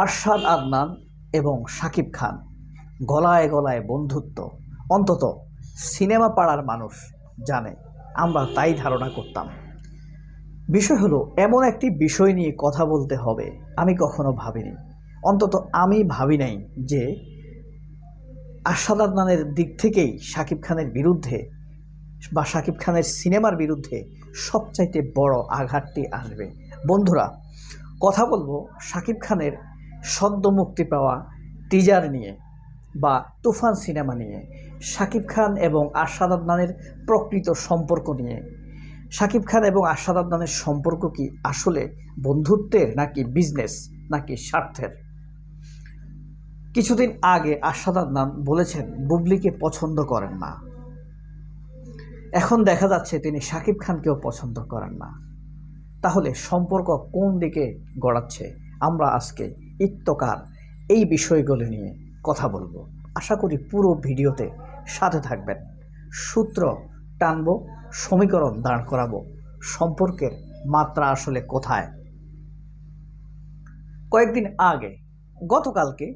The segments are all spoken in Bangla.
আরশাদ আদনান এবং শাকিব খান। গলায় গলায় বন্ধুত্ব। অন্তত সিনেমা পাড়ার মানুষ জানে, আমরা তাই ধারণা করতাম। বিষয় হলো, এমন একটি বিষয় নিয়ে কথা বলতে হবে, আমি কখনো ভাবিনি। অন্তত আমি ভাবি নাই যে আরশাদ আদনানের দিক থেকেই শাকিব খানের বিরুদ্ধে বা শাকিব খানের সিনেমার বিরুদ্ধে সবচাইতে বড় আঘাতটি আসবে। বন্ধুরা, কথা বলব শাকিব খানের সদ্য মুক্তি পাওয়া টিজার নিয়ে বা তুফান সিনেমা নিয়ে, শাকিব খান এবং আরশাদ আদনানের প্রকৃত সম্পর্ক নিয়ে। শাকিব খান এবং আরশাদ আদনানের সম্পর্ক কি আসলে বন্ধুত্বের নাকি বিজনেস নাকি স্বার্থের? কিছুদিন আগে আরশাদ আদনান বলেছেন, বুবলিকে পছন্দ করেন না। এখন দেখা যাচ্ছে তিনি শাকিব খানকেও পছন্দ করেন না। তাহলে সম্পর্ক কোন দিকে গড়াচ্ছে? আমরা আজকে ইত্যকার এই বিষয়গুলো নিয়ে কথা বলব। আশা করি পুরো ভিডিওতে সাথে থাকবেন। সূত্র টানব, সমীকরণ দাঁড় করাবো। সম্পর্কের মাত্রা আসলে কোথায়? কয়েকদিন আগে গতকালকে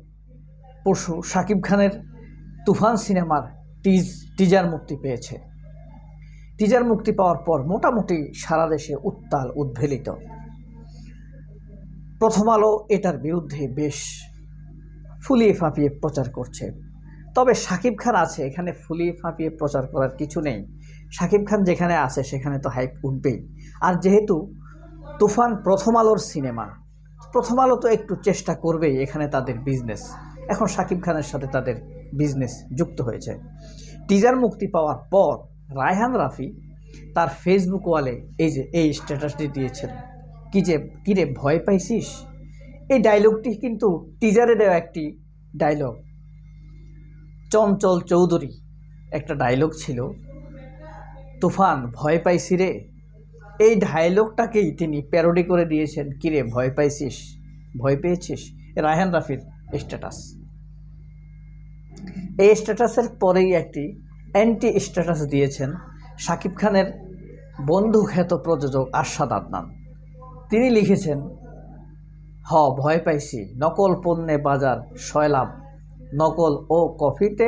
পরশু শাকিব খানের তুফান সিনেমার টিজ, টিজার মুক্তি পেয়েছে। টিজার মুক্তি পাওয়ার পর মোটামুটি সারা দেশে উত্তাল, উদ্ভেলিত। প্রথম আলো এটার বিরুদ্ধে বেশ ফুলিয়ে ফাঁপিয়ে প্রচার করছে। তবে শাকিব খান আছে, এখানে ফুলিয়ে ফাঁপিয়ে প্রচার করার কিছু নেই। শাকিব খান যেখানে আছে, সেখানে তো হাইপ উঠবেই। আর যেহেতু তুফান প্রথম আলোর সিনেমা প্রথম আলো তো একটু চেষ্টা করবেই এখানে তাদের বিজনেস এখন শাকিব খানের সাথে তাদের বিজনেস যুক্ত হয়েছে। টিজার মুক্তি পাওয়ার পর রায়হান রাফি তার ফেসবুক ওয়ালে এই যে, এই স্ট্যাটাসটি দিয়েছেন। কি যে কিরে ভয় পাইছিস? এই ডায়লগটি কিন্তু টিজারে দেওয়া একটি ডায়লগ চঞ্চল চৌধুরী একটা ডায়লগ ছিল, তুফান, ভয় পাইছি রে। এই ডায়লগটাকেই তিনি প্যারোডি করে দিয়েছেন কিরে ভয় পাইছিস? ভয় পেয়েছিস? রায়হান রাফির স্ট্যাটাস এই স্ট্যাটাসের পরেই একটি অ্যান্টি স্ট্যাটাস দিয়েছেন শাকিব খানের বন্ধু খ্যাত প্রযোজক আরশাদ আদনান। তিনি লিখেছেন, হ, ভয় পাইছি। নকল পণ্যে বাজার শয়লাভ নকল ও কফিতে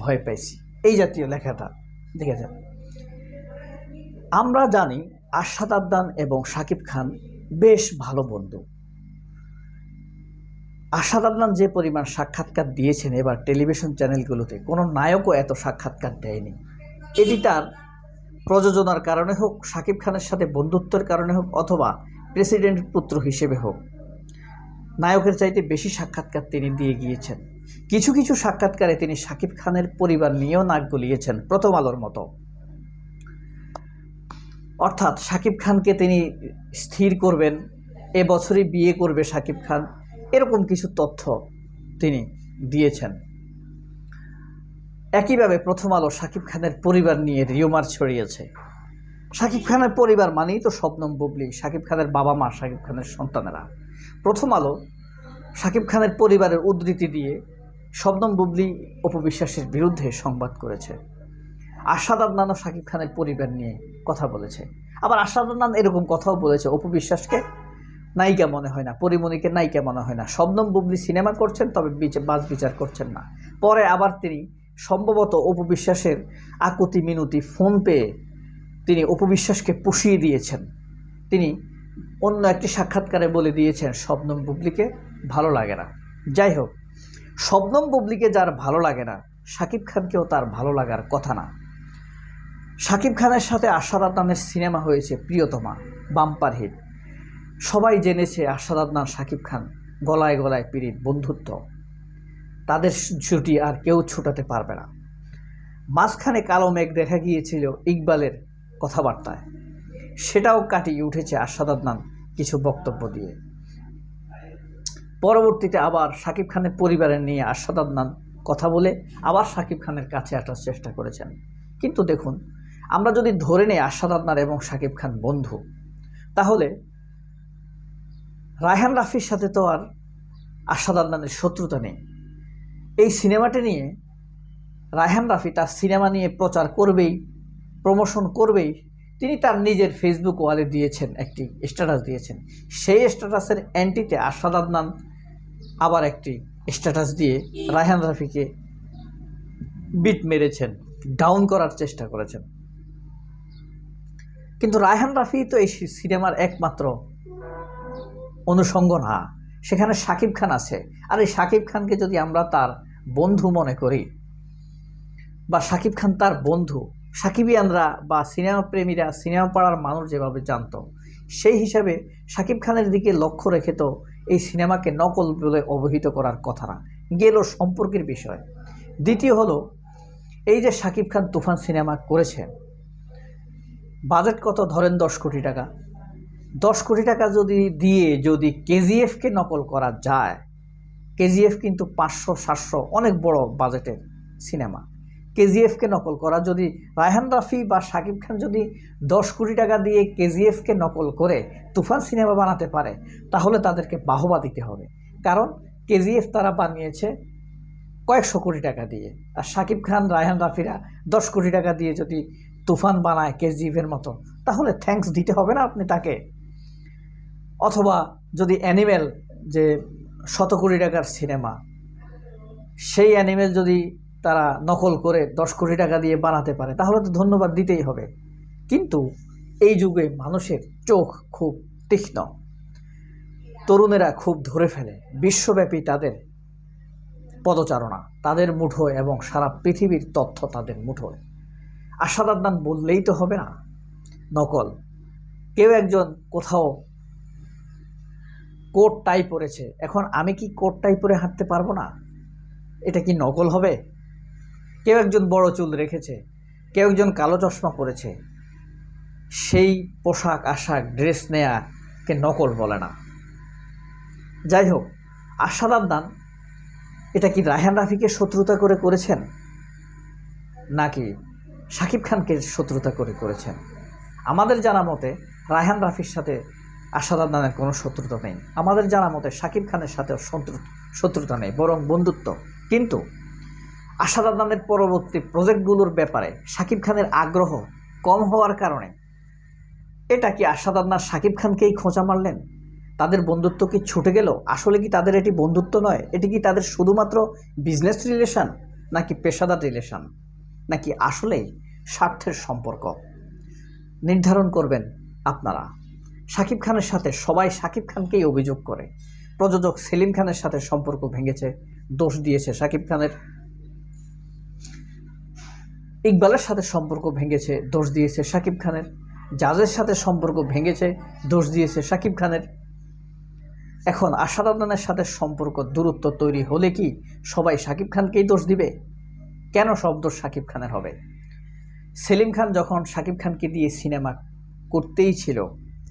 ভয় পাইছি। এই জাতীয় লেখাটা দেখেছেন। আমরা জানি আশাদ আদনান এবং শাকিব খান বেশ ভালো বন্ধু। আশাদ আদনান যে পরিমাণ সাক্ষাৎকার দিয়েছেন এবার টেলিভিশন চ্যানেলগুলোতে, কোনো নায়কও এত সাক্ষাৎকার দেয়নি। এডিটার প্রযোজনার কারণে হোক শাকিব খানের সাথে বন্ধুত্বের কারণে হোক, অথবা প্রেসিডেন্ট পুত্র হিসেবে হোক। নায়কের চাইতে বেশি সাক্ষাৎকার তিনি দিয়ে গিয়েছেন। কিছু কিছু সাক্ষাৎকারে তিনি শাকিব খানের পরিবার নিয়েও নাক গলিয়েছেন প্রথম আলোর মতো। অর্থাৎ শাকিব খানকে তিনি স্থির করবেন, এ বছরই বিয়ে করবে শাকিব খান, এরকম কিছু তথ্য তিনি দিয়েছেন। একইভাবে প্রথম আলো শাকিব খানের পরিবার নিয়ে রিউমার ছড়িয়েছে। শাকিব খানের পরিবার মানেই তো শবনম বুবলি শাকিব খানের বাবা মা শাকিব খানের সন্তানেরা। প্রথম আলো শাকিব খানের পরিবারের উদ্ধৃতি দিয়ে শবনম বুবলি অপবিশ্বাসের বিরুদ্ধে সংবাদ করেছে। আশাদ আদনানও শাকিব খানের পরিবার নিয়ে কথা বলেছে। আবার আশাদ আদনান এরকম কথাও বলেছে, অপবিশ্বাসকে নায়িকা মনে হয় না, পরিমণিকে নায়িকা মনে হয় না। শবনম বুবলি সিনেমা করছেন, তবে বাজ বিচার করছেন না। পরে আবার তিনি সম্ভবত অপবিশ্বাসের আকুতি মিনতি ফোন পেয়ে তিনি অপবিশ্বাসকে পুষিয়ে দিয়েছেন। তিনি অন্য একটি সাক্ষাৎকারে বলে দিয়েছেন, শবনম বুবলিকে ভালো লাগে না। যাই হোক, শবনম বুবলিকে যার ভালো লাগে না, শাকিব খানকেও তার ভালো লাগার কথা না। শাকিব খানের সাথে আশাদ আদনানের সিনেমা হয়েছে প্রিয়তমা, বাম্পার হিট। সবাই জেনেছে আশাদ আদনান, শাকিব খান গলায় গলায় পীড়িত বন্ধুত্ব। তাদের ছুটি আর কেউ ছুটাতে পারবে না। মাঝখানে কালো মেঘ দেখা গিয়েছিল ইকবালের কথাবার্তায়। সেটাও কাটিয়ে উঠেছে আশাদ আদনান কিছু বক্তব্য দিয়ে। পরবর্তীতে আবার শাকিব খানের পরিবারের নিয়ে আশাদ আদনান কথা বলে আবার শাকিব খানের কাছে আসার চেষ্টা করেছেন। কিন্তু দেখুন, আমরা যদি ধরে নিই আশাদ আদনান এবং শাকিব খান বন্ধু, তাহলে রায়হান রাফির সাথে তো আর আশাদ আদনানের শত্রুতা নেই। এই সিনেমাটি নিয়ে রায়হান রাফি তার সিনেমা নিয়ে প্রচার করবেই প্রমোশন করবেই, তিনি তার নিজের ফেসবুক ওয়ালে দিয়েছেন, একটি স্ট্যাটাস দিয়েছেন। সেই স্ট্যাটাসের অ্যান্টিতে আশাদ আদনান আবার একটি স্ট্যাটাস দিয়ে রায়হান রাফিকে বিট মেরেছেন ডাউন করার চেষ্টা করেছেন। কিন্তু রায়হান রাফি তো এই সিনেমার একমাত্র অনুষঙ্গ না সেখানে শাকিব খান আছে। আর এই শাকিব খানকে যদি আমরা তার বন্ধু মনে করি, বা শাকিব খান তার বন্ধু সাকিবিয়ানরা বা সিনেমা প্রেমীরা সিনেমা পাড়ার মানুষ যেভাবে জানতো, সেই হিসাবে শাকিব খানের দিকে লক্ষ্য রেখে তো এই সিনেমাকে নকল বলে অবহিত করার কথা না। গেল সম্পর্কের বিষয়। দ্বিতীয় হলো, এই যে শাকিব খান তুফান সিনেমা করেছেন বাজেট কত? ধরেন দশ কোটি টাকা। দশ কোটি টাকা যদি দিয়ে যদি কেজিএফকে নকল করা যায়, কেজিএফ কিন্তু পাঁচশো, সাতশো অনেক বড় বাজেটের সিনেমা। কেজিএফকে নকল করা। যদি রায়হান রাফি বা শাকিব খান যদি দশ কোটি টাকা দিয়ে কেজিএফকে নকল করে তুফান সিনেমা বানাতে পারে, তাহলে তাদেরকে বাহবা দিতে হবে। কারণ কেজিএফ তারা বানিয়েছে কয়েকশো কোটি টাকা দিয়ে। আর শাকিব খান, রায়হান রাফিরা দশ কোটি টাকা দিয়ে যদি তুফান বানায় কেজিএফের মতো, তাহলে থ্যাঙ্কস দিতে হবে না আপনি তাকে। অথবা যদি অ্যানিমেল যে শত কোটি টাকার সিনেমা, সেই অ্যানিমেল যদি তারা নকল করে দশ কোটি টাকা দিয়ে বানাতে পারে, তাহলে তো ধন্যবাদ দিতেই হবে। কিন্তু এই যুগে মানুষের চোখ খুব তীক্ষ্ণ। তরুণেরা খুব ধরে ফেলে, বিশ্বব্যাপী তাদের পদচারণা, তাদের মুঠোয় এবং সারা পৃথিবীর তথ্য তাদের মুঠোয়। আশাদ আদনান বললেই তো হবে না, নকল। কেউ একজন কোথাও কোট টাই পরেছে, এখন আমি কি কোট টাই পরে হাঁটতে পারব না? এটা কি নকল হবে? কেউ একজন বড় চুল রেখেছে, কেউ একজন কালো চশমা পরেছে, সেই পোশাক, আশাক, ড্রেস নেয়াকে নকল বলে না। যাই হোক আশাদ আদনান এটা কি রায়হান রাফিকে শত্রুতা করে করেছেন? নাকি শাকিব খানকে শত্রুতা করে করেছেন? আমাদের জানা মতে রায়হান রাফির সাথে আশাদ আদনানের কোনো শত্রুতা নেই। আমাদের জানা মতে শাকিব খানের সাথেও শত্রু শত্রুতা নেই, বরং বন্ধুত্ব। কিন্তু আশাদ আদনানের পরবর্তী প্রজেক্টগুলোর ব্যাপারে শাকিব খানের আগ্রহ কম হওয়ার কারণে, এটা কি আশাদ আদনান শাকিব খানকেই খোঁচা মারলেন? তাদের বন্ধুত্ব কি ছুটে গেল? আসলে কি তাদের এটি বন্ধুত্ব নয়? এটি কি তাদের শুধুমাত্র বিজনেস রিলেশন নাকি পেশাদার রিলেশন নাকি আসলেই স্বার্থের সম্পর্ক? নির্ধারণ করবেন আপনারা। শাকিব খানের সাথে সবাই শাকিব খানকেই অভিযোগ করে। প্রযোজক সেলিম খানের সাথে সম্পর্ক ভেঙেছে, দোষ দিয়েছে শাকিব খানের। ইকবালের সাথে সম্পর্ক ভেঙেছে, দোষ দিয়েছে শাকিব খানের। জাজের সাথে সম্পর্ক ভেঙেছে, দোষ দিয়েছে শাকিব খানের। এখন আদনানের সাথে সম্পর্ক দূরত্ব তৈরি হলে কি সবাই শাকিব খানকেই দোষ দিবে? কেন সব দোষ শাকিব খানের হবে? সেলিম খান যখন শাকিব খানকে দিয়ে সিনেমা করতেই ছিল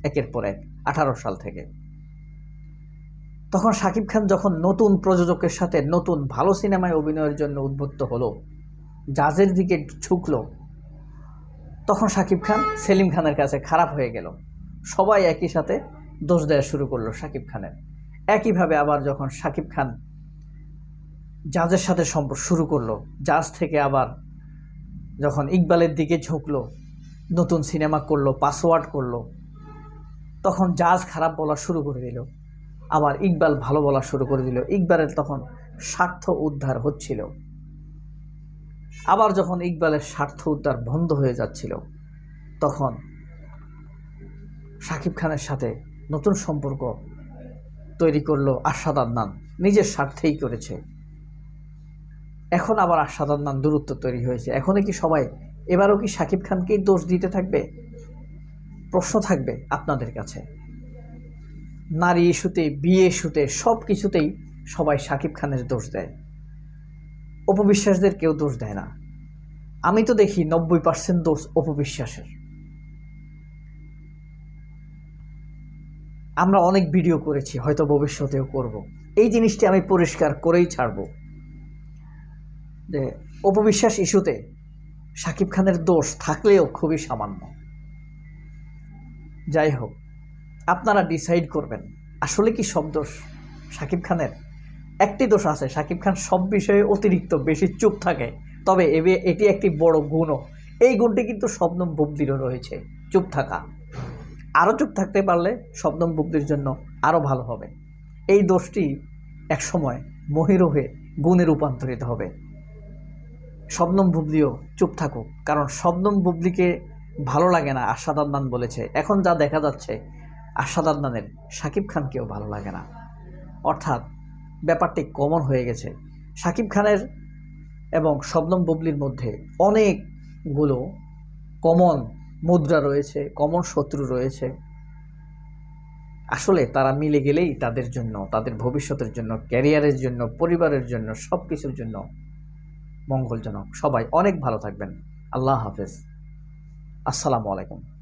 একের পর এক, আঠারো সাল থেকে। তখন শাকিব খান যখন নতুন প্রযোজকের সাথে নতুন ভালো সিনেমায় অভিনয়ের জন্য উদ্বুদ্ধ হলো জাজের দিকে ঝুঁকলো, তখন শাকিব খান সেলিম খানের কাছে খারাপ হয়ে গেল। সবাই একই সাথে দোষ দেওয়া শুরু করল শাকিব খানের। একইভাবে আবার যখন শাকিব খান জাজের সাথে সম্পর্ক শুরু করল, জাজ থেকে আবার যখন ইকবালের দিকে ঝুঁকলো, নতুন সিনেমা করল, পাসওয়ার্ড করল, তখন জাজ খারাপ বলা শুরু করে দিল। আবার ইকবাল ভালো বলা শুরু করে দিল। ইকবালের তখন স্বার্থ উদ্ধার হচ্ছিল। আবার যখন ইকবালের স্বার্থ উদ্ধার বন্ধ হয়ে যাচ্ছিল, তখন শাকিব খানের সাথে নতুন সম্পর্ক তৈরি করল আশাদ আদনান। নিজের স্বার্থেই করেছে। এখন আবার আশাদ আদনান দূরত্ব তৈরি হয়েছে। এখনই কি সবাই, এবারও কি শাকিব খানকেই দোষ দিতে থাকবে? প্রশ্ন থাকবে আপনাদের কাছে। নারী ইস্যুতে, বিয়ে ইস্যুতে সব কিছুতেই সবাই শাকিব খানের দোষ দেয়। অপবিশ্বাসদের কেউ দোষ দেয় না। আমি তো দেখি নব্বই পার্সেন্ট দোষ অপবিশ্বাসের। আমরা অনেক ভিডিও করেছি, হয়তো ভবিষ্যতেও করব। এই জিনিসটি আমি পরিষ্কার করেই ছাড়ব। যে অপবিশ্বাস ইস্যুতে শাকিব খানের দোষ থাকলেও খুবই সামান্য। যাই হোক, আপনারা ডিসাইড করবেন, আসলে কি সব দোষ শাকিব খানের? একটি দোষ আছে শাকিব খান সব বিষয়ে অতিরিক্ত বেশি চুপ থাকে। তবে এটি একটি বড় গুণও। এই গুণটি কিন্তু শবনম বুবলিরও রয়েছে, চুপ থাকা। আরও চুপ থাকতে পারলে শবনম বুবলির জন্য আরও ভালো হবে। এই দোষটি একসময় মহিরও হয়ে গুণে রূপান্তরিত হবে। শবনম বুবলিও চুপ থাকুক, কারণ শবনম বুবলিকে ভালো লাগে না আশাদ আদনান বলেছে। এখন যা দেখা যাচ্ছে, আশাদ আদনানের শাকিব খানকেও ভালো লাগে না। অর্থাৎ ব্যাপারটি কমন হয়ে গেছে। শাকিব খানের এবং শবনম বুবলির মধ্যে অনেকগুলো কমন মুদ্রা রয়েছে, কমন শত্রু রয়েছে। আসলে তারা মিলে গেলেই তাদের জন্য, তাদের ভবিষ্যতের জন্য, ক্যারিয়ারের জন্য, পরিবারের জন্য সব কিছুর জন্য মঙ্গলজনক। সবাই অনেক ভালো থাকবেন। আল্লাহ হাফেজ। আসসালামু আলাইকুম।